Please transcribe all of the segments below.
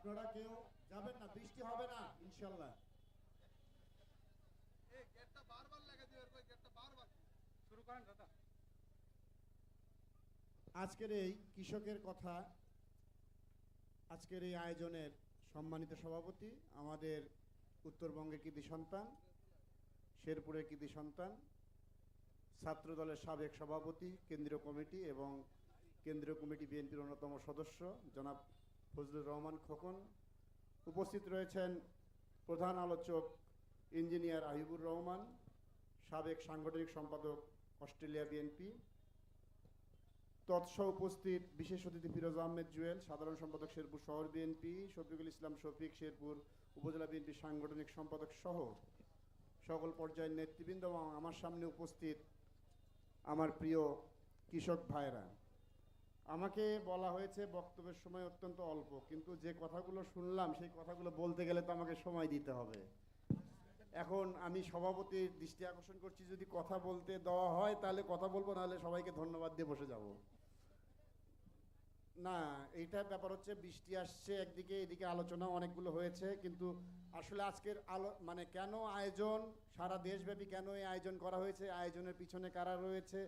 আপনারা কেউ যাবেন না বৃষ্টি হবে না ইনশাল্লাহ আজকের এই কৃষকের কথা আজকের এই আয়োজনের সম্মানিত সভাপতি আমাদের উত্তরবঙ্গের কৃতি সন্তান শেরপুরের কৃতি সন্তান ছাত্র দলের সাবেক সভাপতি কেন্দ্রীয় কমিটি এবং কেন্দ্রীয় কমিটি বিএনপির অন্যতম সদস্য জনাব ফজলুর রহমান খোকন। উপস্থিত রয়েছেন প্রধান আলোচক ইঞ্জিনিয়ার আহিবুর রহমান, সাবেক সাংগঠনিক সম্পাদক অস্ট্রেলিয়া বিএনপি। তৎস উপস্থিত বিশেষ অতিথি ফিরোজ আহমেদ জুয়েল, সাধারণ সম্পাদক শেরপুর শহর বিএনপি, শফিকুল ইসলাম শফিক শেরপুর উপজেলা বিএনপি সাংগঠনিক সম্পাদক সহ সকল পর্যায়ের নেতৃবৃন্দ এবং আমার সামনে উপস্থিত আমার প্রিয় কৃষক ভাইরা আমাকে বলা হয়েছে বক্তব্যের সময় অত্যন্ত অল্প, কিন্তু যে কথাগুলো শুনলাম, সেই কথাগুলো বলতে গেলে তো আমাকে সময় দিতে হবে। এখন আমি সভাপতির দৃষ্টি আকর্ষণ করছি, যদি কথা বলতে দেওয়া হয়, তাহলে কথা বলব, নাহলে সবাইকে ধন্যবাদ দিয়ে বসে যাব। না এইটার ব্যাপার হচ্ছে বৃষ্টি আসছে একদিকে, এদিকে আলোচনা অনেকগুলো হয়েছে, কিন্তু আসলে আজকের আলো মানে কেন আয়োজন, সারা দেশব্যাপী কেন এই আয়োজন করা হয়েছে, আয়োজনের পিছনে কারা রয়েছে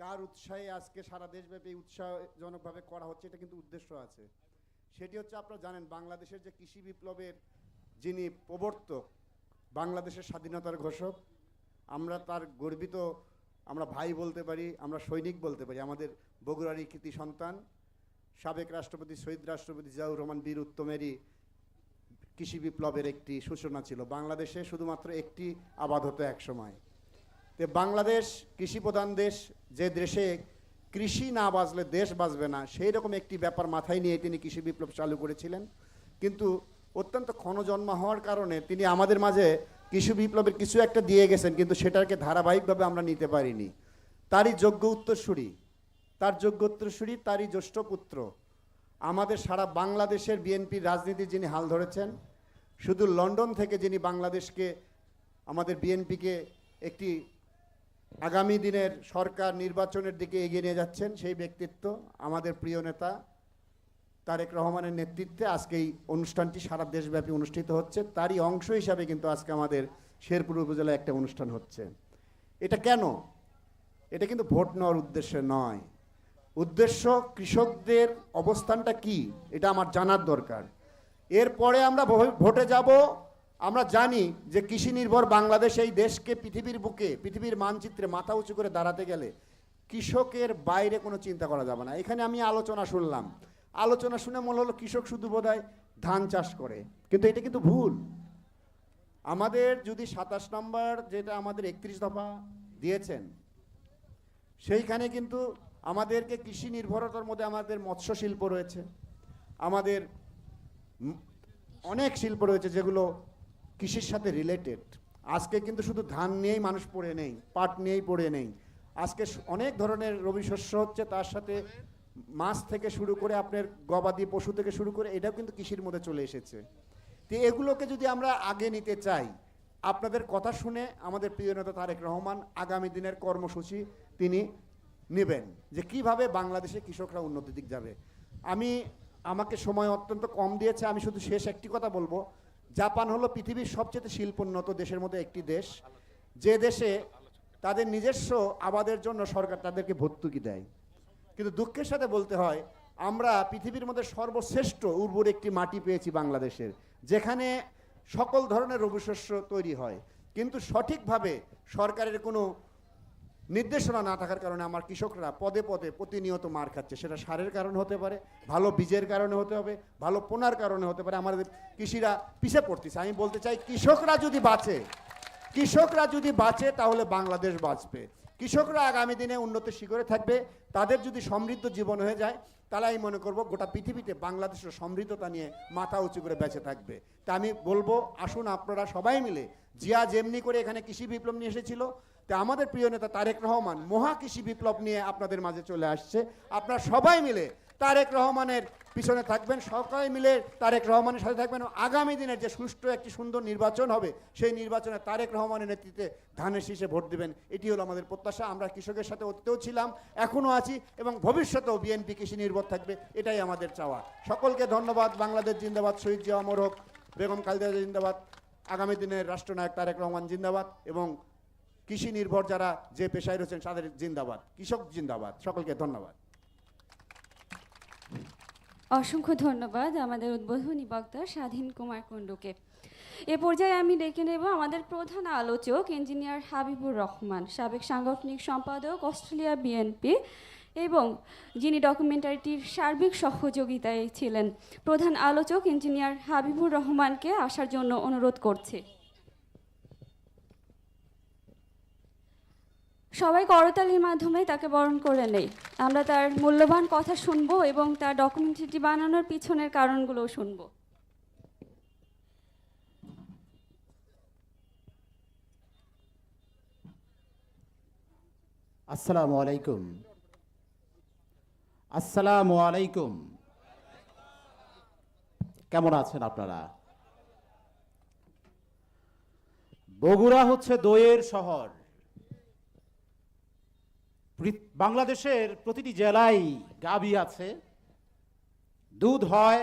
কার উৎসাহে আজকে সারা দেশব্যাপী উৎসাহজনকভাবে করা হচ্ছে, এটা কিন্তু উদ্দেশ্য আছে। সেটি হচ্ছে আপনারা জানেন, বাংলাদেশের যে কৃষি বিপ্লবের যিনি প্রবর্তক, বাংলাদেশের স্বাধীনতার ঘোষক, আমরা তার গর্বিত, আমরা ভাই বলতে পারি, আমরা সৈনিক বলতে পারি, আমাদের বগুড়ারই কৃতি সন্তান, সাবেক রাষ্ট্রপতি, শহীদ রাষ্ট্রপতি জিয়াউর রহমান বীর উত্তমেরই কৃষি বিপ্লবের একটি সূচনা ছিল। বাংলাদেশে শুধুমাত্র একটি আবাদ হতো এক সময় তো বাংলাদেশ কৃষি প্রধান দেশ, যে দেশে কৃষি না বাঁচলে দেশ বাঁচবে না, সেই রকম একটি ব্যাপার মাথায় নিয়ে তিনি কৃষি বিপ্লব চালু করেছিলেন। কিন্তু অত্যন্ত ক্ষণজন্মা হওয়ার কারণে তিনি আমাদের মাঝে কৃষি বিপ্লবের কিছু একটা দিয়ে গেছেন, কিন্তু সেটাকে ধারাবাহিকভাবে আমরা নিতে পারিনি। তারই যোগ্য উত্তরসূরি, তার যোগ্য উত্তরসূরি, তারই জ্যেষ্ঠ পুত্র, আমাদের সারা বাংলাদেশের বিএনপির রাজনীতি যিনি হাল ধরেছেন, শুধু লন্ডন থেকে যিনি বাংলাদেশকে, আমাদের বিএনপিকে একটি আগামী দিনের সরকার নির্বাচনের দিকে এগিয়ে নিয়ে যাচ্ছেন সেই ব্যক্তিত্ব আমাদের প্রিয় নেতা তারেক রহমানের নেতৃত্বে আজকে এই অনুষ্ঠানটি সারা দেশব্যাপী অনুষ্ঠিত হচ্ছে। তারই অংশ হিসাবে কিন্তু আজকে আমাদের শেরপুর উপজেলায় একটা অনুষ্ঠান হচ্ছে। এটা কেন? এটা কিন্তু ভোট নেওয়ার উদ্দেশ্যে নয়। উদ্দেশ্য কৃষকদের অবস্থানটা কি? এটা আমার জানার দরকার। এরপরে আমরা ভোটে যাব আমরা জানি যে কৃষি নির্ভর বাংলাদেশ এই দেশকে পৃথিবীর বুকে, পৃথিবীর মানচিত্রে মাথা উঁচু করে দাঁড়াতে গেলে কৃষকের বাইরে কোনো চিন্তা করা যাবে না। এখানে আমি আলোচনা শুনলাম। আলোচনা শুনে মনে হলো কৃষক শুধু বোধহয় ধান চাষ করে, কিন্তু এটা কিন্তু ভুল। আমাদের যদি সাতাশ নম্বর যেটা আমাদের একত্রিশ দফা দিয়েছেন, সেইখানে কিন্তু আমাদেরকে কৃষি নির্ভরতার মধ্যে আমাদের মৎস্য শিল্প রয়েছে। আমাদের অনেক শিল্প রয়েছে যেগুলো কৃষির সাথে রিলেটেড আজকে কিন্তু শুধু ধান নিয়েই মানুষ পড়ে নেই, পাট নিয়েই পড়ে নেই। আজকে অনেক ধরনের রবি শস্য হচ্ছে, তার সাথে মাছ থেকে শুরু করে আপনার গবাদি পশু থেকে শুরু করে এটাও কিন্তু কৃষির মধ্যে চলে এসেছে। তো এগুলোকে যদি আমরা আগে নিতে চাই, আপনাদের কথা শুনে আমাদের প্রিয় নেতা তারেক রহমান আগামী দিনের কর্মসূচি তিনি নেবেন, যে কীভাবে বাংলাদেশে কৃষকরা উন্নতির দিক যাবে। আমি, আমাকে সময় অত্যন্ত কম দিয়েছে, আমি শুধু শেষ একটি কথা বলব। জাপান হলো পৃথিবীর সবচেয়ে শিল্পোন্নত দেশের মধ্যে একটি দেশ। যে দেশে তাদের নিজস্ব আবাদের জন্য সরকার তাদেরকে ভর্তুকি দেয়। কিন্তু দুঃখের সাথে বলতে হয়, আমরা পৃথিবীর মধ্যে সর্বশ্রেষ্ঠ উর্বর একটি মাটি পেয়েছি বাংলাদেশের, যেখানে সকল ধরনের রবিশস্য তৈরি হয়। কিন্তু সঠিকভাবে সরকারের কোনো নির্দেশনা না থাকার কারণে আমার কৃষকরা পদে পদে প্রতিনিয়ত মার খাচ্ছে। সেটা সারের কারণে হতে পারে, ভালো বীজের কারণে হতে হবে, ভালো পোনার কারণে হতে পারে। আমাদের কৃষিরা পিছিয়ে পড়তেছে। আমি বলতে চাই, কৃষকরা যদি বাঁচে, কৃষকরা যদি বাঁচে তাহলে বাংলাদেশ বাঁচবে। কৃষকরা আগামী দিনে উন্নতির শিখরে থাকবে, তাদের যদি সমৃদ্ধ জীবন হয়ে যায়, তাহলে আমি মনে করব গোটা পৃথিবীতে বাংলাদেশের সমৃদ্ধতা নিয়ে মাথা উঁচু করে বেঁচে থাকবে। তা আমি বলব, আসুন আপনারা সবাই মিলে, জিয়া যেমনি করে এখানে কৃষি বিপ্লব নিয়ে এসেছিল তা আমাদের প্রিয় নেতা তারেক রহমান মহা কৃষি বিপ্লব নিয়ে আপনাদের মাঝে চলে আসছে। আপনারা সবাই মিলে তারেক রহমানের পিছনে থাকবেন, সবাই মিলে তারেক রহমানের সাথে থাকবেন আগামী দিনের যে সুষ্ঠু একটি সুন্দর নির্বাচন হবে, সেই নির্বাচনে তারেক রহমানের নেতৃত্বে ধানের শীষে ভোট দেবেন। এটি হলো আমাদের প্রত্যাশা। আমরা কৃষকের সাথে অতীতেও ছিলাম, এখনও আছি এবং ভবিষ্যতেও বিএনপি কৃষি নির্ভর থাকবে, এটাই আমাদের চাওয়া। সকলকে ধন্যবাদ। বাংলাদেশ জিন্দাবাদ। শহীদ জিয়া অমর হোক, বেগম খালেদা জিন্দাবাদ। আগামী দিনের রাষ্ট্রনায়ক তারেক রহমান জিন্দাবাদ এবং কৃষি নির্ভর যারা যে পেশায় রয়েছেন, তাদের জিন্দাবাদ। কৃষক জিন্দাবাদ। সকলকে ধন্যবাদ। অসংখ্য ধন্যবাদ আমাদের উদ্বোধনী বক্তা স্বাধীন কুমার কুণ্ডুকে। এ পর্যায়ে আমি ডেকে নেব আমাদের প্রধান আলোচক, ইঞ্জিনিয়ার হাবিবুর রহমান, সাবেক সাংগঠনিক সম্পাদক অস্ট্রেলিয়া বিএনপি এবং যিনি ডকুমেন্টারিটির সার্বিক সহযোগিতায় ছিলেন। প্রধান আলোচক ইঞ্জিনিয়ার হাবিবুর রহমানকে আসার জন্য অনুরোধ করছি। সবাই করতালির মাধ্যমে তাকে বরণ করে নেই। আমরা তার মূল্যবান কথা শুনব এবং তার ডকুমেন্টারিটি বানানোর পিছনের কারণগুলোও শুনব। আসসালামু আলাইকুম। আসসালামু আলাইকুম। কেমন আছেন আপনারা? বগুড়া হচ্ছে দইয়ের শহর। বাংলাদেশের প্রতিটি জেলায় গাবি আছে, দুধ হয়,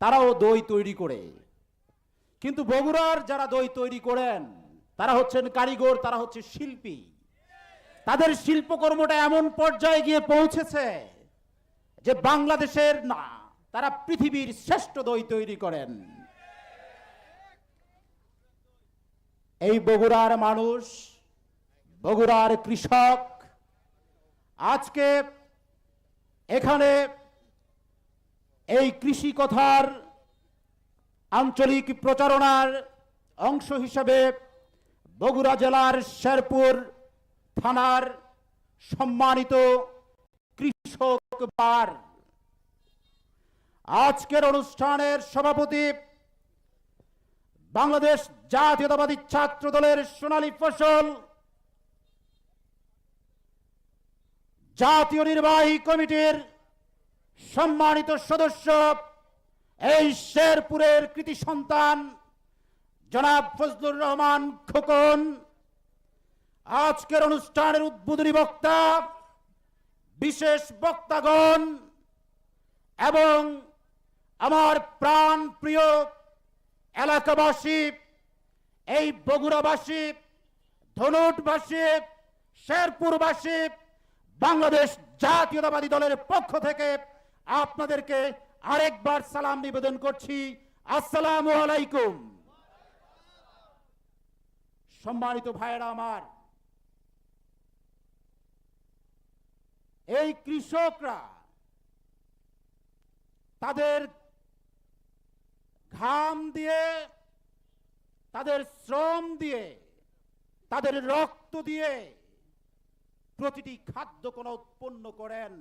তারাও দই তৈরি করে। কিন্তু বগুড়ার যারা দই তৈরি করেন, তারা হচ্ছেন কারিগর, তারা হচ্ছে শিল্পী। তাদের শিল্পকর্মটা এমন পর্যায়ে গিয়ে পৌঁছেছে যে বাংলাদেশের না, তারা পৃথিবীর শ্রেষ্ঠ দই তৈরি করেন। এই বগুড়ার মানুষ, বগুড়ার কৃষক আজকে এখানে এই কৃষি কথার আঞ্চলিক প্রচারণার অংশ হিসেবে বগুড়া জেলার শেরপুর থানার সম্মানিত কৃষক বার। আজকের অনুষ্ঠানের সভাপতি বাংলাদেশ জাতীয়তাবাদী ছাত্র দলের সোনালী ফসল জাতীয় নির্বাহী কমিটির সম্মানিত সদস্য, এই শেরপুরের কৃতি সন্তান, জনাব ফজলুর রহমান খোকন। আজকের অনুষ্ঠানের উদ্বোধনী বক্তা, বিশেষ বক্তাগণ এবং আমার প্রাণ প্রিয় এলাকাবাসী, এই বগুড়াবাসী, ধনুটবাসী, শেরপুরবাসী বাংলাদেশ জাতীয়তাবাদী দলের পক্ষ থেকে আপনাদেরকে আরেকবার সালাম নিবেদন করছি। আসসালামু আলাইকুম। সম্মানিত ভাইয়েরা আমার, এই কৃষকরা তাদের ঘাম দিয়ে, তাদের শ্রম দিয়ে, তাদের রক্ত দিয়ে প্রতিটি খাদ্য কোন উৎপন্ন করেন।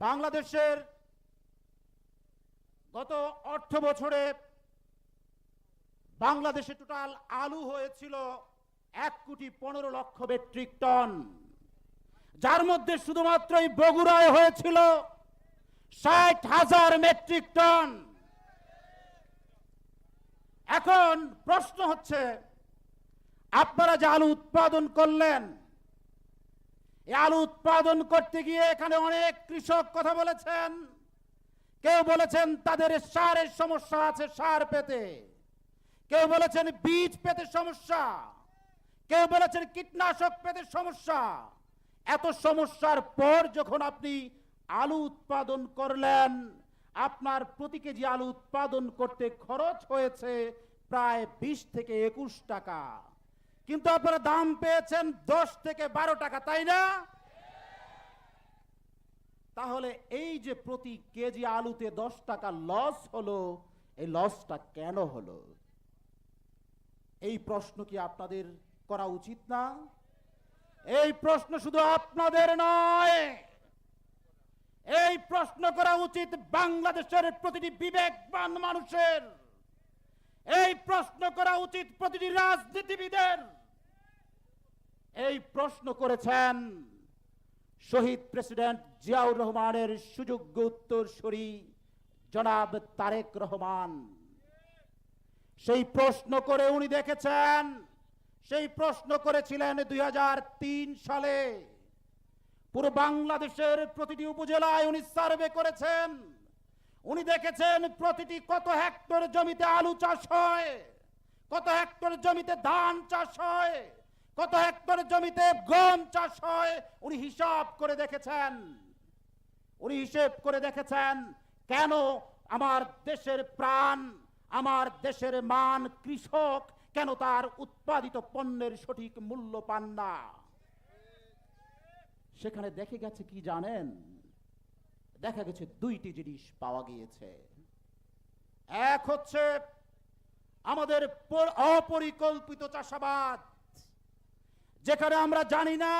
বাংলাদেশের গত অর্থ বছরে বাংলাদেশে টোটাল আলু হয়েছিল এক কোটি পনেরো লক্ষ মেট্রিক টন। যার মধ্যে শুধুমাত্র বগুড়ায় হয়েছিল ষাট হাজার মেট্রিক টন। এখন প্রশ্ন হচ্ছে আপনারা যে আলু উৎপাদন করলেন এই আলু উৎপাদন করতে গিয়ে এখানে অনেক কৃষক কথা বলেছেন। কেউ বলেছেন তাদের সারের সমস্যা আছে সার পেতে। কেউ বলেছেন বীজ পেতে সমস্যা। কেউ বলেছেন কীটনাশক পেতে সমস্যা। এত সমস্যার পর যখন আপনি আলু উৎপাদন করলেন, আপনার প্রতি কেজি আলু উৎপাদন করতে খরচ হয়েছে প্রায় বিশ থেকে একুশ টাকা। কিন্তু আপনারা দাম পেয়েছেন দশ থেকে বারো টাকা, তাই না? তাহলে এই যে প্রতি কেজি আলুতে দশ টাকা লস হলো, এই লসটা কেন হলো? এই প্রশ্ন কি আপনাদের করা উচিত না? এই প্রশ্ন শুধু আপনাদের নয়। এই প্রশ্ন করা উচিত বাংলাদেশের প্রতিটি বিবেকবান মানুষের। এই প্রশ্ন করা উচিত প্রতিটি রাজনীতিবিদের। এই প্রশ্ন করেছেন শহীদ প্রেসিডেন্ট জিয়াউর রহমানের সুযোগ্য উত্তরসূরি জনাব তারেক রহমান। সেই প্রশ্ন করে উনি দেখেছেন, সেই প্রশ্ন করেছিলেন দুই হাজার তিন সালে। পুরো বাংলাদেশের প্রতিটি উপজেলায় উনি সার্ভে করেছেন। উনি দেখেছেন প্রতিটি কত হেক্টর জমিতে আলু চাষ হয়, কত হেক্টর জমিতে ধান চাষ হয়। কত হেক্টর জমিতে গম চাষ হয়? উনি হিসাব করে দেখেছেন। উনি হিসেব করে দেখেছেন কেন আমার দেশের প্রাণ, আমার দেশের মান কৃষক কেন তার উৎপাদিত পণ্যের সঠিক মূল্য পান না? সেখানে দেখে গেছে কি জানেন? দেখা গেছে দুইটি জিনিস পাওয়া গিয়েছে। এক হচ্ছে আমাদের অপরিকল্পিত চাষাবাদ। যেখানে আমরা জানি না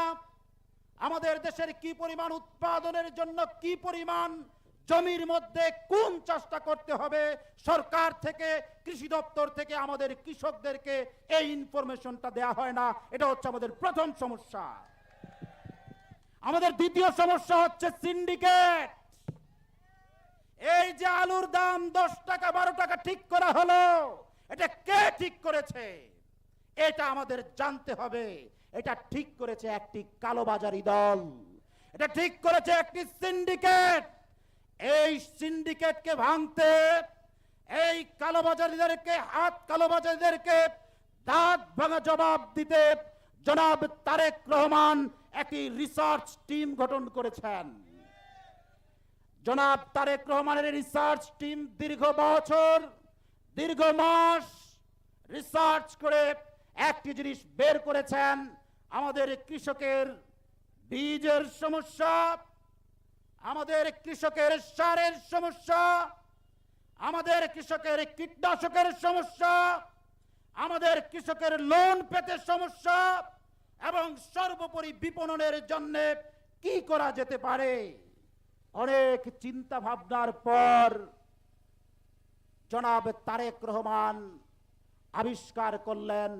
আমাদের দেশের কি পরিমাণ উৎপাদনের জন্য কি পরিমাণ জমির মধ্যে কোন চাষটা করতে হবে, সরকার থেকে, কৃষি দপ্তর থেকে আমাদের কৃষকদেরকে এই ইনফরমেশনটা দেয়া হয় না। এটা হচ্ছে আমাদের প্রথম সমস্যা। আমাদের দ্বিতীয় সমস্যা হচ্ছে সিন্ডিকেট এই যে আলুর দাম দশ টাকা, বারো টাকা ঠিক করা হলো, এটা কে ঠিক করেছে? এটা আমাদের জানতে হবে। এটা ঠিক করেছে একটি কালোবাজারি দল। এটা ঠিক করেছে একটি সিন্ডিকেট। এই সিন্ডিকেটকে ভাঙতে এই কালোবাজারিদেরকে, হাত কালোবাজারিদেরকে দাঁত ভাঙা জবাব দিতে জনাব তারেক রহমান একটি রিসার্চ টিম গঠন করেছেন। জনাব তারেক রহমানের রিসার্চ টিম দীর্ঘ বছর, দীর্ঘ মাস রিসার্চ করে একটি জিনিস বের করেছেন আমাদের কৃষকের বীজের সমস্যা, আমাদের কৃষকের সারের সমস্যা, আমাদের কৃষকের কীটনাশকের সমস্যা, আমাদের কৃষকের লোন পেতে সমস্যা এবং সর্বোপরি বিপণনের জন্য কি করা যেতে পারে? অনেক চিন্তা ভাবনার পর জনাব তারেক রহমান আবিষ্কার করলেন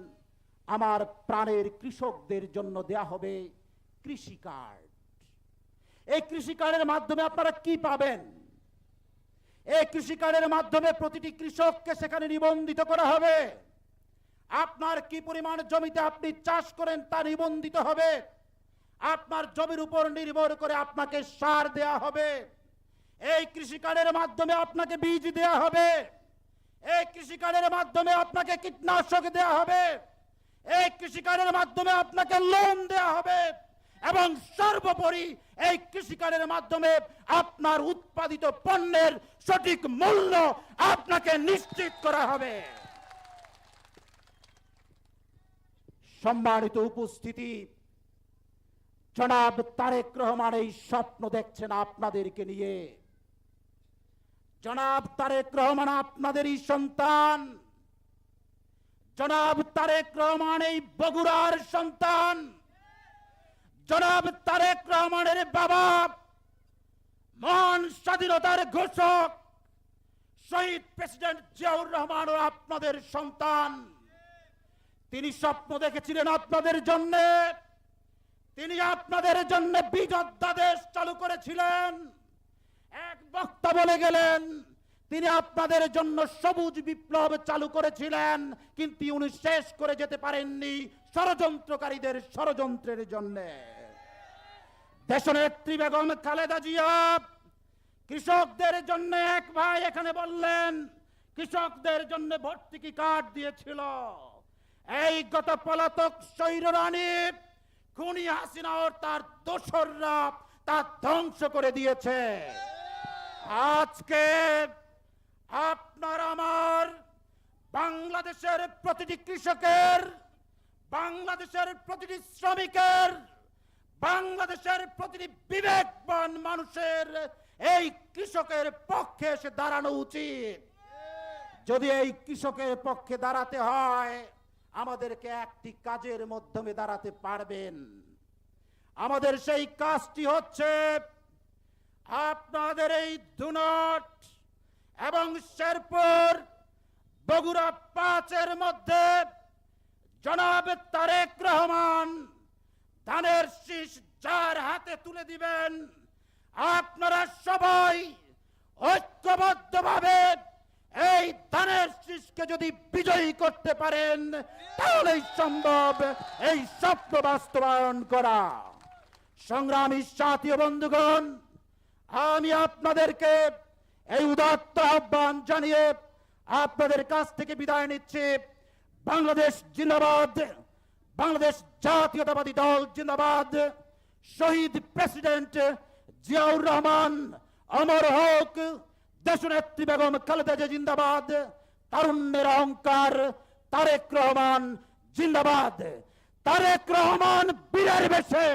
আমার প্রাণের কৃষকদের জন্য দেয়া হবে কৃষি কার্ড। এই কৃষি কার্ডের মাধ্যমে আপনারা কি পাবেন? এই কৃষি কার্ডের মাধ্যমে প্রতিটি কৃষককে সেখানে নিবন্ধিত করা হবে। আপনার কি পরিমাণ জমিতে আপনি চাষ করেন তা নিবন্ধিত হবে। আপনার জমির উপর নির্ভর করে আপনাকে সার দেয়া হবে। এই কৃষি কার্ডের মাধ্যমে আপনাকে বীজ দেয়া হবে। এই কৃষি কার্ডের মাধ্যমে আপনাকে কীটনাশক দেয়া হবে। এই কৃষি কার্ডের মাধ্যমে আপনাকে লোন দেয়া হবে। এবং সর্বোপরি এই কৃষি কার্ডের মাধ্যমে আপনার উৎপাদিত পণ্যের সঠিক মূল্য আপনাকে নিশ্চিত করা হবে। সম্মানিত উপস্থিতি, জনাব তারেক রহমান এই স্বপ্ন দেখছেন আপনাদেরকে নিয়ে। জনাব তারেক রহমান, আপনাদেরই সন্তান। জনাব তারেক রহমান এই বগুড়ার সন্তান। জনাব তারেক রহমানের বাবা, মহান স্বাধীনতার ঘোষক, শহীদ প্রেসিডেন্ট জিয়াউর রহমান আপনাদের সন্তান। তিনি স্বপ্ন দেখেছিলেন আপনাদের জন্য। তিনি আপনাদের জন্য বিজদ্দাদেশ চালু করেছিলেন। এক বক্তা বলে গেলেন তিনি আপনাদের জন্য সবুজ বিপ্লব চালু করেছিলেন, কিন্তু উনি শেষ করে যেতে পারেননি ষড়যন্ত্রকারীদের ষড়যন্ত্রের জন্য। দেশনেত্রী বেগম খালেদা জিয়া, কৃষকদের জন্য এক ভাই এখানে বললেন, কৃষকদের জন্য ভর্তুকি কার্ড দিয়েছিল? এই গত পলাতক সৈর রানী খুনি হাসিনা ও তার দোসররা তা ধ্বংস করে দিয়েছে। আজকে আপনার আমার বাংলাদেশের প্রতিটি কৃষকের, বাংলাদেশের প্রতিটি শ্রমিকের, বাংলাদেশের প্রতিটি বিবেকবান মানুষের এই কৃষকের পক্ষে এসে দাঁড়ানো উচিত। যদি এই কৃষকের পক্ষে দাঁড়াতে হয়, আমাদেরকে একটি কাজের মাধ্যমে দাঁড়াতে পারবেন। আমাদের সেই কাজটি হচ্ছে আপনাদের এই দুনট এবং শেরপুর বগুড়া পাঁচের মধ্যে জনাব তারেক রহমান ধানের শীষ যার হাতে তুলে দিবেন, আপনারা সবাই ঐক্যবদ্ধভাবে এই ধানের শীষকে যদি বিজয়ী করতে পারেন, তাহলেই সম্ভব এই স্বপ্ন বাস্তবায়ন করা। সংগ্রামী সাথী বন্ধুগণ, আমি আপনাদেরকে এই উদাত্ত আহ্বান জানিয়ে আপনাদের কাছ থেকে বিদায় নিচ্ছি। বাংলাদেশ জিন্দাবাদ, বাংলাদেশ জাতীয়তাবাদী দল জিন্দাবাদ। শহীদ প্রেসিডেন্ট জিয়াউর রহমান, অমর হোক, দেশনেত্রী বেগম খালেদা জিয়া জিন্দাবাদ, তারুণ্যের অহংকার, তারেক রহমান জিন্দাবাদ। তারেক রহমান বীরের বেশে।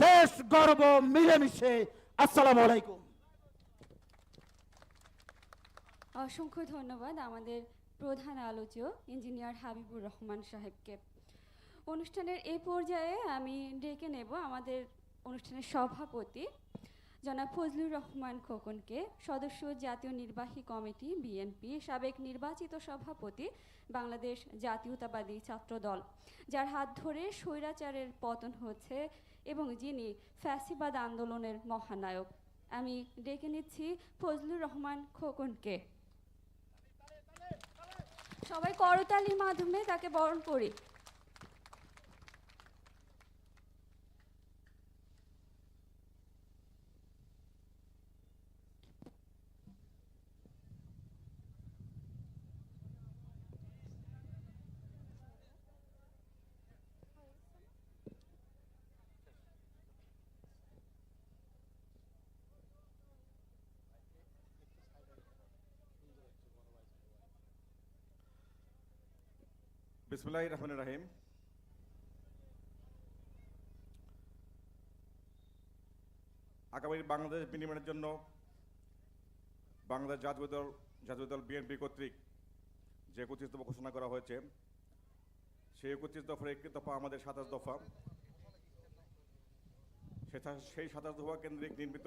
দেশ গর্ব মিলেমিশে। আসসালামু আলাইকুম। অসংখ্য ধন্যবাদ আমাদের প্রধান আলোচক ইঞ্জিনিয়ার হাবিবুর রহমান সাহেবকে। অনুষ্ঠানের এই পর্যায়ে আমি ডেকে নেব আমাদের অনুষ্ঠানের সভাপতি, জনাব ফজলুর রহমান খোকনকে, সদস্য জাতীয় নির্বাহী কমিটি, বিএনপি, সাবেক নির্বাচিত সভাপতি, বাংলাদেশ জাতীয়তাবাদী ছাত্রদল, যার হাত ধরে স্বৈরাচারের পতন হচ্ছে এবং যিনি ফ্যাসিবাদ আন্দোলনের মহানায়ক। আমি ডেকে নিচ্ছি ফজলুর রহমান খোকনকে। সবাই করতালির মাধ্যমে তাকে বরণ করি। বিসমুল্লাহ রহমান রাহিম। আগামী বাংলাদেশ বিনিময়ের জন্য বাংলাদেশ জাতীয় দল জাতীয় দল বিএনপি কর্তৃক যে একত্রিশ দফা ঘোষণা করা হয়েছে, সেই একত্রিশ দফার একটি দফা আমাদের সাতাশ দফা। সেই সাতাশ দফা কেন্দ্রিক নির্মিত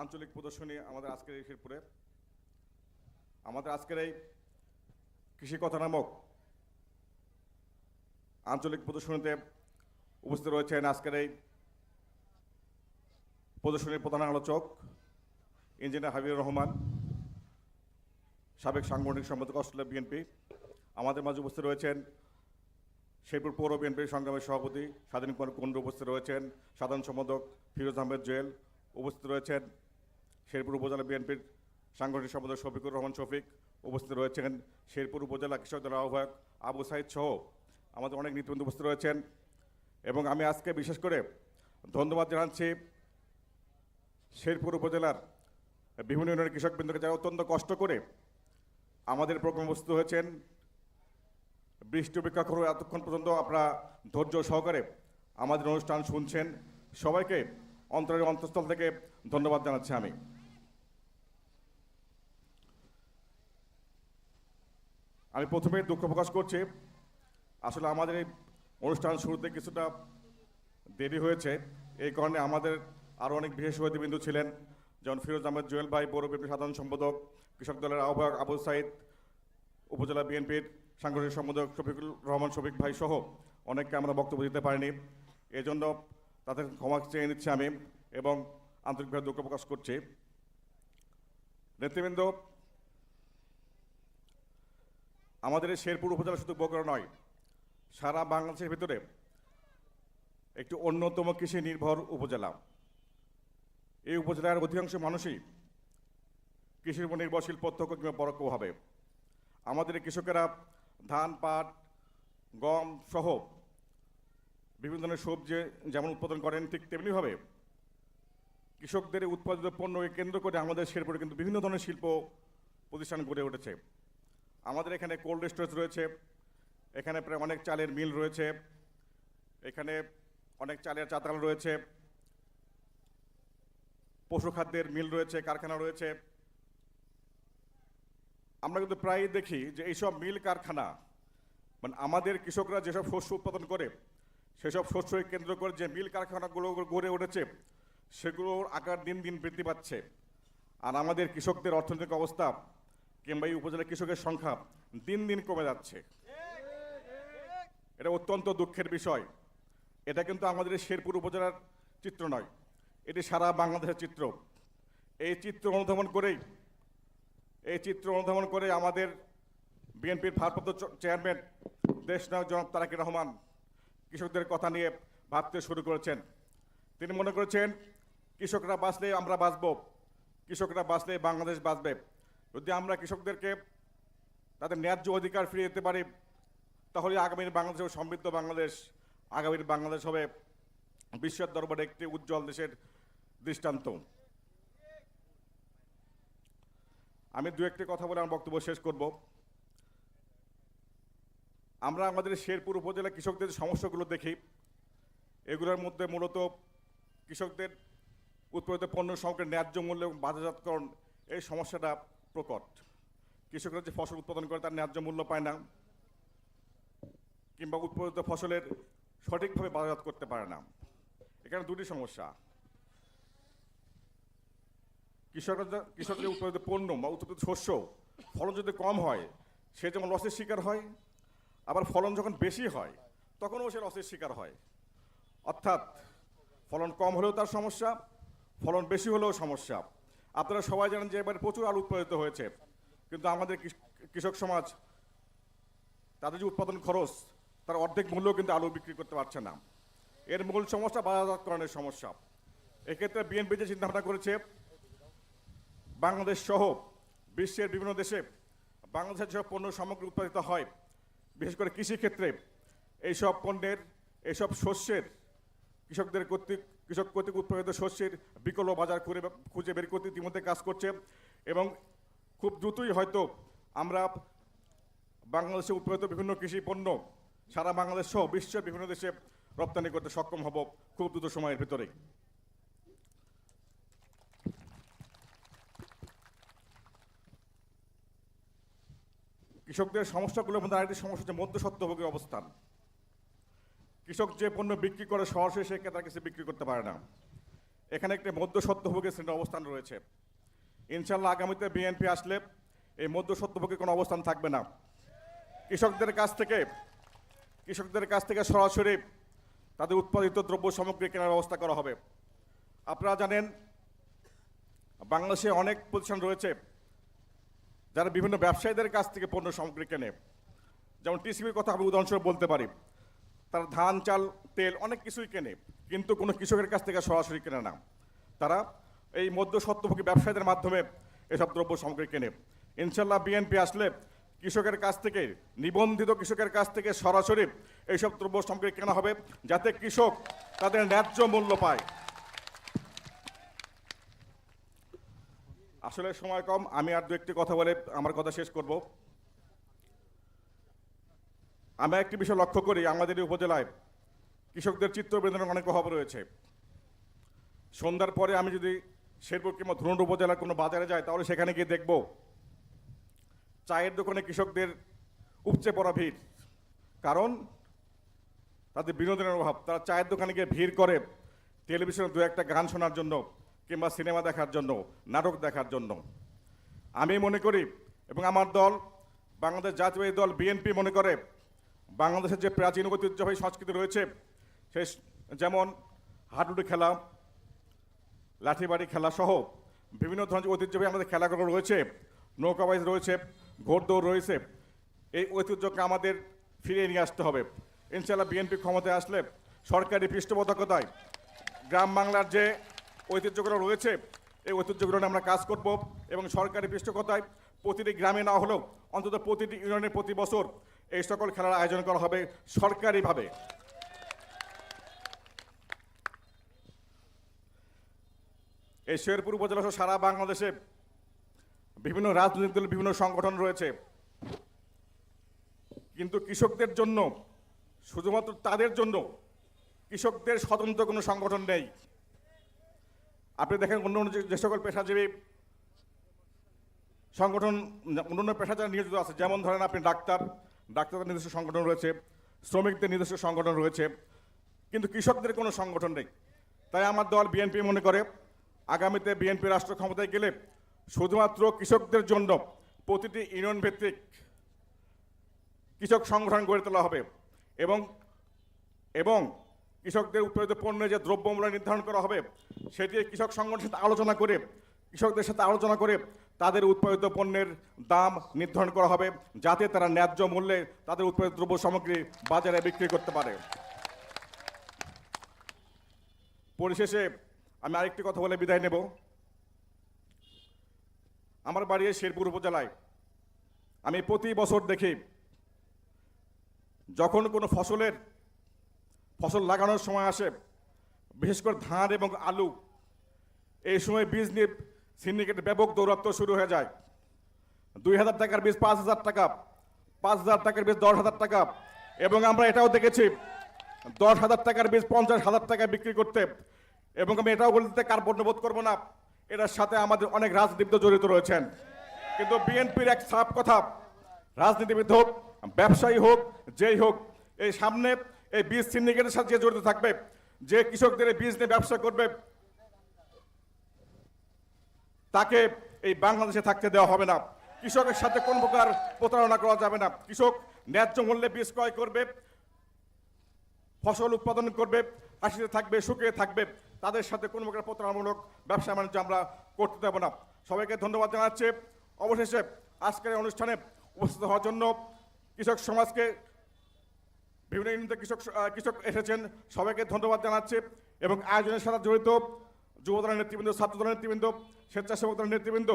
আঞ্চলিক প্রদর্শনী আমাদের আজকের শিরপুরে। আমাদের আজকের এই কৃষি কথা নামক আঞ্চলিক প্রদর্শনীতে উপস্থিত রয়েছেন আজকের এই প্রদর্শনীর প্রধান আলোচক, ইঞ্জিনিয়ার হাবিবুর রহমান, সাবেক সাংগঠনিক সম্পাদক অস্ট্রেলিয়া বিএনপি। আমাদের মাঝে উপস্থিত রয়েছেন শেরপুর পৌর বিএনপির সংগ্রামের সভাপতি স্বাধীন কুমার কুণ্ডু উপস্থিত রয়েছেন, সাধারণ সম্পাদক ফিরোজ আহমেদ জুয়েল উপস্থিত রয়েছেন, শেরপুর উপজেলা বিএনপির সাংগঠনিক সম্পাদক শফিকুর রহমান শফিক উপস্থিত রয়েছেন, শেরপুর উপজেলা কৃষক দলের আহ্বায়ক আবু সাইদ সহ আমাদের অনেক নেতৃবৃন্দ উপস্থিত রয়েছেন এবং আমি আজকে বিশেষ করে ধন্যবাদ জানাচ্ছি শেরপুর উপজেলার বিভিন্ন ইউনিয়নের কৃষকবৃন্দকে যারা অত্যন্ত কষ্ট করে আমাদের প্রোগ্রাম উপস্থিত হয়েছেন। বৃষ্টি উপেক্ষা করে এতক্ষণ পর্যন্ত আপনারা ধৈর্য সহকারে আমাদের অনুষ্ঠান শুনছেন। সবাইকে অন্তরের অন্তঃস্থল থেকে ধন্যবাদ জানাচ্ছি আমি। আমি প্রথমে দুঃখ প্রকাশ করছি আসলে আমাদের এই অনুষ্ঠান শুরুতে কিছুটা দেরি হয়েছে। এই কারণে আমাদের আরও অনেক বিশেষ অতিথিবৃন্দু ছিলেন, যেমন ফিরোজ আহমেদ, জুয়েল ভাই পৌর বিএনপির সাধারণ সম্পাদক, কৃষক দলের আহ্বায়ক আবু সাইদ, উপজেলা বিএনপির সাংগঠনিক সম্পাদক শফিকুল রহমান, শফিক ভাই সহ অনেককে আমরা বক্তব্য দিতে পারিনি। এজন্য তাদের ক্ষমা চেয়ে নিচ্ছি আমি এবং আন্তরিকভাবে দুঃখ প্রকাশ করছি। নেতৃবৃন্দ, আমাদের এই শেরপুর উপজেলা শুধু বগুড়া নয় সারা বাংলাদেশের ভিতরে একটি অন্যতম কৃষি নির্ভর উপজেলা। এই উপজেলার অধিকাংশ মানুষই কৃষির উপর নির্ভরশীল, প্রত্যক্ষ কিংবা পরোক্ষভাবে আমাদের কৃষকেরা ধান, পাট, গম সহ বিভিন্ন ধরনের সবজি যেমন উৎপাদন করেন, ঠিক তেমনিভাবে কৃষকদের উৎপাদিত পণ্যকে কেন্দ্র করে আমাদের শেরপুরে কিন্তু বিভিন্ন ধরনের শিল্প প্রতিষ্ঠান গড়ে উঠেছে। আমাদের এখানে কোল্ড স্টোরেজ রয়েছে এখানে প্রায় অনেক চালের মিল রয়েছে। এখানে অনেক চালের চাতাল রয়েছে। পশু খাদ্যের মিল রয়েছে, কারখানা রয়েছে। আমরা কিন্তু প্রায়ই দেখি যে এইসব মিল কারখানা মানে আমাদের কৃষকরা যেসব শস্য উৎপাদন করে, সেসব শস্যকে কেন্দ্র করে যে মিল কারখানাগুলো গড়ে উঠেছে, সেগুলোর আকার দিন দিন বৃদ্ধি পাচ্ছে। আর আমাদের কৃষকদের অর্থনৈতিক অবস্থা কিংবা এই উপজেলার কৃষকের সংখ্যা দিন দিন কমে যাচ্ছে। এটা অত্যন্ত দুঃখের বিষয়। এটা কিন্তু আমাদের শেরপুর উপজেলার চিত্র নয়। এটি সারা বাংলাদেশের চিত্র। এই চিত্র অনুধাবন করেই, এই চিত্র অনুধাবন করে আমাদের বিএনপির ভারপ্রাপ্ত চেয়ারম্যান দেশনায়ক জনাব তারেক রহমান কৃষকদের কথা নিয়ে ভাবতে শুরু করেছেন। তিনি মনে করেছেন, কৃষকরা বাঁচলে আমরা বাঁচব, কৃষকরা বাঁচলে বাংলাদেশ বাঁচবে। যদি আমরা কৃষকদেরকে তাদের ন্যায্য অধিকার ফিরিয়ে দিতে পারি তাহলে আগামীর বাংলাদেশ হবে, সমৃদ্ধ বাংলাদেশ। আগামীর বাংলাদেশ হবে বিশ্বের দরবারে একটি উজ্জ্বল দেশের দৃষ্টান্ত। আমি দু একটি কথা বলে আমার বক্তব্য শেষ করব। আমরা আমাদের শেরপুর উপজেলা কৃষকদের সমস্যাগুলো দেখি। এগুলোর মধ্যে মূলত কৃষকদের উৎপাদিত পণ্য সংকটের ন্যায্য মূল্য এবং বাজারজাতকরণ এই সমস্যাটা প্রকট। কৃষকরা যে ফসল উৎপাদন করে তার ন্যায্য মূল্য পায় না। কিংবা উৎপাদিত ফসলের সঠিকভাবে বাজারজাত করতে পারে না। এখানে দুটি সমস্যা। কৃষকরা কৃষকদের উৎপাদিত পণ্য বা উৎপাদিত শস্য ফলন যদি কম হয়, সে যেমন লসের শিকার হয়, আবার ফলন যখন বেশি হয়, তখনও সে লসের শিকার হয়। অর্থাৎ ফলন কম হলেও তার সমস্যা, ফলন বেশি হলেও সমস্যা। আপনারা সবাই জানেন যে এবারে প্রচুর আলু উৎপাদিত হয়েছে। কিন্তু আমাদের কৃষ- কৃষক সমাজ, তাদের যে উৎপাদন খরচ তার অর্ধেক মূল্য কিন্তু আলু বিক্রি করতে পারছে না। এর মূল সমস্যা বাজারজাতকরণের সমস্যা। এক্ষেত্রে বিএনপি যে চিন্তাভাবনা করেছে, বাংলাদেশ সহ বিশ্বের বিভিন্ন দেশে বাংলাদেশের যেসব পণ্য সামগ্রী উৎপাদিত হয়, বিশেষ করে কৃষিক্ষেত্রে এইসব পণ্যের, এইসব শস্যের, কৃষকদের কর্তৃক, কৃষক কর্তৃক উৎপাদিত শস্যের বিকল্প বাজার করে খুঁজে বের করতে ইতিমধ্যে কাজ করছে এবং খুব দ্রুতই হয়তো আমরা বাংলাদেশে উৎপাদিত বিভিন্ন কৃষি পণ্য সারা বাংলাদেশ সহ বিশ্বের বিভিন্ন দেশে রপ্তানি করতে সক্ষম হব খুব দ্রুত সময়ের ভিতরেই কৃষকদের সমস্যাগুলোর মধ্যে আরেকটি সমস্যা হচ্ছে মধ্যস্বত্বভোগী অবস্থান। কৃষক যে পণ্য বিক্রি করে সরাসরি সে ক্রেতার কাছে বিক্রি করতে পারে না। এখানে একটি মধ্যস্বত্বভোগী শ্রেণির অবস্থান রয়েছে। ইনশাল্লাহ আগামীতে বিএনপি আসলে এই মধ্যস্বত্বভোগী কোনো অবস্থান থাকবে না। কৃষকদের কাছ থেকে কৃষকদের কাছ থেকে সরাসরি তাদের উৎপাদিত দ্রব্য সামগ্রী কেনার ব্যবস্থা করা হবে। আপনারা জানেন, বাংলাদেশে অনেক প্রতিষ্ঠান রয়েছে যারা বিভিন্ন ব্যবসায়ীদের কাছ থেকে পণ্য সামগ্রী কেনে। যেমন টিসিবির কথা আমি উদাহরণস্বরূপ বলতে পারি, তারা ধান, চাল, তেল অনেক কিছুই কেনে, কিন্তু কোনো কৃষকের কাছ থেকে সরাসরি কেনে না। তারা এই মধ্য সত্যভোগী ব্যবসায়ীদের মাধ্যমে এসব দ্রব্য সামগ্রী কেনে। ইনশাল্লাহ বিএনপি আসলে কৃষকের কাছ থেকে, নিবন্ধিত কৃষকের কাছ থেকে সরাসরি এইসব দ্রব্য সামগ্রী কেনা হবে যাতে কৃষক তাদের ন্যায্য মূল্য পায়। আসলে সময় কম, আমি আর দু একটি কথা বলে আমার কথা শেষ করব। আমরা একটি বিষয় লক্ষ্য করি, আমাদের এই উপজেলায় কৃষকদের চিত্র বিনোদনের অনেক অভাব রয়েছে। সন্ধ্যার পরে আমি যদি শেরপুর কিংবা ধরুন উপজেলার কোনো বাজারে যাই, তাহলে সেখানে গিয়ে দেখব চায়ের দোকানে কৃষকদের উপচে পড়া ভিড়। কারণ তাদের বিনোদনের অভাব। তারা চায়ের দোকানে গিয়ে ভিড় করে টেলিভিশনে দু একটা গান শোনার জন্য কিংবা সিনেমা দেখার জন্য, নাটক দেখার জন্য। আমি মনে করি এবং আমার দল, বাংলাদেশ জাতীয় দল বিএনপি মনে করে, বাংলাদেশের যে প্রাচীন ঐতিহ্যবাহী সংস্কৃতি রয়েছে স- যেমন হাডুডু খেলা, লাঠিবাড়ি খেলা সহ বিভিন্ন ধরনের ঐতিহ্যবাহী আমাদের খেলাগুলো রয়েছে। নৌকাবাইজ রয়েছে ঘোড়দৌড় রয়েছে। এই ঐতিহ্যকে আমাদের ফিরিয়ে নিয়ে আসতে হবে। ইনশাল্লাহ বিএনপি ক্ষমতায় আসলে সরকারি পৃষ্ঠপোষকতায় গ্রাম বাংলার যে ঐতিহ্যগুলো রয়েছে, এই ঐতিহ্যগুলো নিয়ে আমরা কাজ করব এবং সরকারি পৃষ্ঠপোষকতায় প্রতিটি গ্রামে না হলেও অন্তত প্রতিটি ইউনিয়নে প্রতি বছর এই সকল খেলার আয়োজন করা হবে সরকারিভাবে। এই শেরপুর উপজেলা সারা বাংলাদেশে বিভিন্ন রাজনৈতিক দলের বিভিন্ন সংগঠন রয়েছে। কিন্তু কৃষকদের জন্য, শুধুমাত্র তাদের জন্য কৃষকদের স্বতন্ত্র কোনো সংগঠন নেই। আপনি দেখেন অন্য অন্য যে- সকল পেশাজীবী সংগঠন অন্যান্য পেশা যারা নিয়োজিত আছে। যেমন ধরেন আপনি ডাক্তার, ডাক্তারদের নিজস্ব সংগঠন রয়েছে, শ্রমিকদের নিজস্ব সংগঠন রয়েছে, কিন্তু কৃষকদের কোনো সংগঠন নেই। তাই আমার দল বিএনপি মনে করে, আগামীতে বিএনপি রাষ্ট্র ক্ষমতায় গেলে শুধুমাত্র কৃষকদের জন্য প্রতিটি ইউনিয়ন ভিত্তিক কৃষক সংগঠন গড়ে তোলা হবে এবং এবং কৃষকদের উৎপাদিত পণ্যের যে দ্রব্যমূল্য নির্ধারণ করা হবে, সেটি কৃষক সংগঠনের সাথে আলোচনা করে, কৃষকদের সাথে আলোচনা করে তাদের উৎপাদিত পণ্যের দাম নির্ধারণ করা হবে, যাতে তারা ন্যায্য মূল্যে তাদের উৎপাদিত দ্রব্য সামগ্রী বাজারে বিক্রি করতে পারে। পরিশেষে আমি আরেকটি কথা বলে বিদায় নেব। আমার বাড়ি শেরপুর উপজেলায়। আমি প্রতি বছর দেখি, যখন কোনো ফসলের, ফসল লাগানোর সময় আসে, বিশেষ করে ধান এবং আলু, এই সময় বীজ নিয়ে সিন্ডিকেটের ব্যাপক দৌরাত্ম শুরু হয়ে যায়। দুই হাজার টাকার বীজ পাঁচ হাজার টাকা, পাঁচ হাজার টাকার বীজ দশ হাজার টাকা এবং আমরা এটাও দেখেছি, দশ হাজার টাকার বীজ পঞ্চাশ হাজার টাকায় বিক্রি করতে। এবং আমি এটাও বলতে কার্পণ্য বোধ করব না। এটার সাথে আমাদের অনেক রাজনীতিবিদ জড়িত রয়েছেন। কিন্তু বিএনপির এক সাপ কথা, রাজনীতিবিদ হোক, ব্যবসায়ী হোক, যেই হোক, এই সামনে এই বীজ সিন্ডিকেটের সাথে যে জড়িত থাকবে, যে কৃষকদের বীজ নিয়ে ব্যবসা করবে, তাকে এই বাংলাদেশে থাকতে দেওয়া হবে না। কৃষকের সাথে কোন প্রকার প্রতারণা করা যাবে না। কৃষক ন্যায্য মূল্যে বীজ ক্রয় করবে, ফসল উৎপাদন করবে, হাসিতে থাকবে, সুখে থাকবে। তাদের সাথে কোনো প্রকার প্রতারণামূলক ব্যবসা বাণিজ্য আমরা করতে দেবো না। সবাইকে ধন্যবাদ জানাচ্ছি। অবশেষে আজকের অনুষ্ঠানে উপস্থিত হওয়ার জন্য কৃষক সমাজকে, বিভিন্ন কৃষক কৃষক এসেছেন, সবাইকে ধন্যবাদ জানাচ্ছি এবং আয়োজনের সাথে জড়িত যুবদলের নেতৃবৃন্দ ছাত্রদলের নেতৃবৃন্দ স্বেচ্ছাসেবক দলের নেতৃবৃন্দ,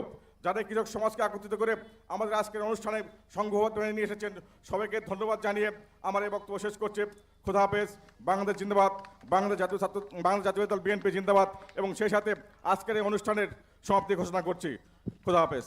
যাদের কৃষক সমাজকে আকর্ষিত করে আমাদের আজকের অনুষ্ঠানে সংঘবদ্ধ নিয়ে এসেছেন, সবাইকে ধন্যবাদ জানিয়ে আমার এই বক্তব্য শেষ করছে। খোদা হাফেজ, বাংলাদেশ জিন্দাবাদ, বাংলাদেশ জাতীয় ছাত্র, বাংলাদেশ জাতীয় দল বিএনপি জিন্দাবাদ, এবং সেই সাথে আজকের এই অনুষ্ঠানের সমাপ্তি ঘোষণা করছি। খোদা হাফেজ।